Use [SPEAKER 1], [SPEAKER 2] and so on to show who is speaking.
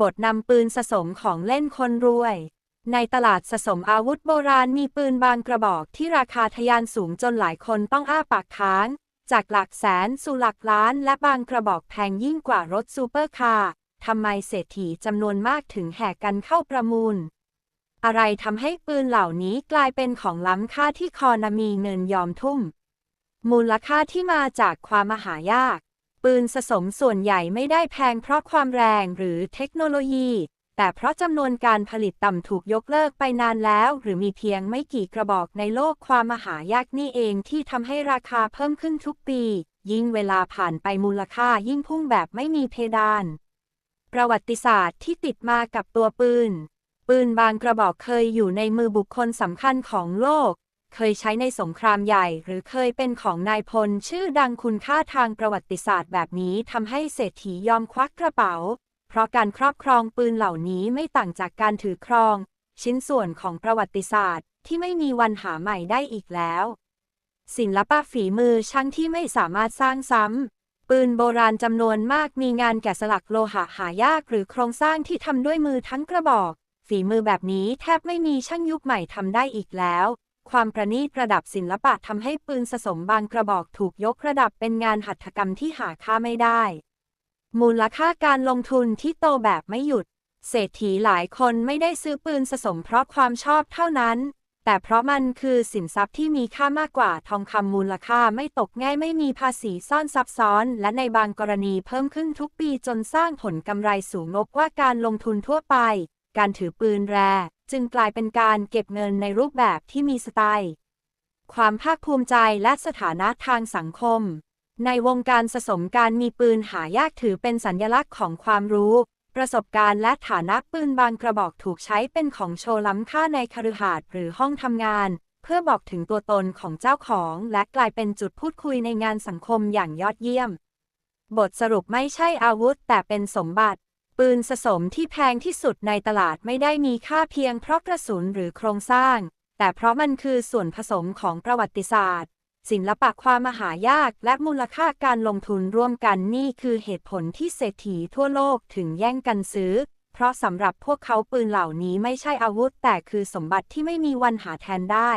[SPEAKER 1] บทนำปืนสะสมของเล่นคนรวย ในตลาดสะสมอาวุธโบราณมีปืนบางกระบอกที่ราคาทะยานสูงจนหลายคนต้องอ้าปากค้าง จากหลักแสนสู่หลักล้านและบางกระบอกแพงยิ่งกว่ารถซูเปอร์คาร์ทำไมเศรษฐีจำนวนมากถึงแห่กันเข้าประมูล อะไรทำให้ปืนเหล่านี้กลายเป็นของล้ำค่าที่คอนามีเงินยอมทุ่ม มูลค่าที่มาจากความมหายาก ปืนสะสมส่วนใหญ่ไม่ได้แพงเพราะความแรงหรือเทคโนโลยี แต่เพราะจำนวนการผลิตต่ำถูกยกเลิกไปนานแล้ว หรือมีเพียงไม่กี่กระบอกในโลกความมหายากนี่เองที่ทำให้ราคาเพิ่มขึ้นทุกปี ยิ่งเวลาผ่านไปมูลค่ายิ่งพุ่งแบบไม่มีเพดาน ประวัติศาสตร์ที่ติดมากับตัวปืน ปืนบางกระบอกเคยอยู่ในมือบุคคลสำคัญของโลก เคยใช้ในสงครามใหญ่ หรือเคยเป็นของนายพล ชื่อดังคุณค่าทางประวัติศาสตร์แบบนี้ทำให้เศรษฐียอมควักกระเป๋า เพราะการครอบครองปืนเหล่านี้ไม่ต่างจากการถือครอง ชิ้นส่วนของประวัติศาสตร์ที่ไม่มีวันหาใหม่ได้อีกแล้ว ศิลปะฝีมือช่างที่ไม่สามารถสร้างซ้ำ ปืนโบราณจำนวนมากมีงานแกะสลักโลหะหายากหรือโครงสร้างที่ทำด้วยมือทั้งกระบอก ฝีมือแบบนี้แทบไม่มีช่างยุคใหม่ทำได้อีกแล้ว ความประณีตประดับศิลปะทำให้ปืนสะสมบางกระบอกถูกยกระดับเป็นงานหัตถกรรมที่หาค่าไม่ได้ มูลค่าการลงทุนที่โตแบบไม่หยุด เศรษฐีหลายคนไม่ได้ซื้อปืนสะสมเพราะความชอบเท่านั้น แต่เพราะมันคือสินทรัพย์ที่มีค่ามากกว่าทองคำมูลค่าไม่ตกง่ายไม่มีภาษีซ่อนซับซ้อน และในบางกรณีเพิ่มขึ้นทุกปีจนสร้างผลกำไรสูงงกว่าการลงทุนทั่วไป การถือปืนแร จึงกลายเป็นการเก็บเงินในรูปแบบที่มีสไตล์ ความภาคภูมิใจและสถานะทางสังคม ในวงการสะสมการมีปืนหายากถือเป็นสัญลักษณ์ของความรู้ ประสบการณ์และฐานะปืนบางกระบอกถูกใช้เป็นของโชว์ล้ำค่าในคฤหาสน์หรือห้องทำงาน เพื่อบอกถึงตัวตนของเจ้าของ และกลายเป็นจุดพูดคุยในงานสังคมอย่างยอดเยี่ยม บทสรุปไม่ใช่อาวุธแต่เป็นสมบัติ ปืนสะสมที่แพงที่สุดในตลาดไม่ได้มีค่าเพียงเพราะกระสุนหรือโครงสร้าง แต่เพราะมันคือส่วนผสมของประวัติศาสตร์ ศิลปะความมหายากและมูลค่าการลงทุนร่วมกันนี่คือเหตุผลที่เศรษฐีทั่วโลกถึงแย่งกันซื้อ เพราะสำหรับพวกเขาปืนเหล่านี้ไม่ใช่อาวุธ แต่คือสมบัติที่ไม่มีวันหาแทนได้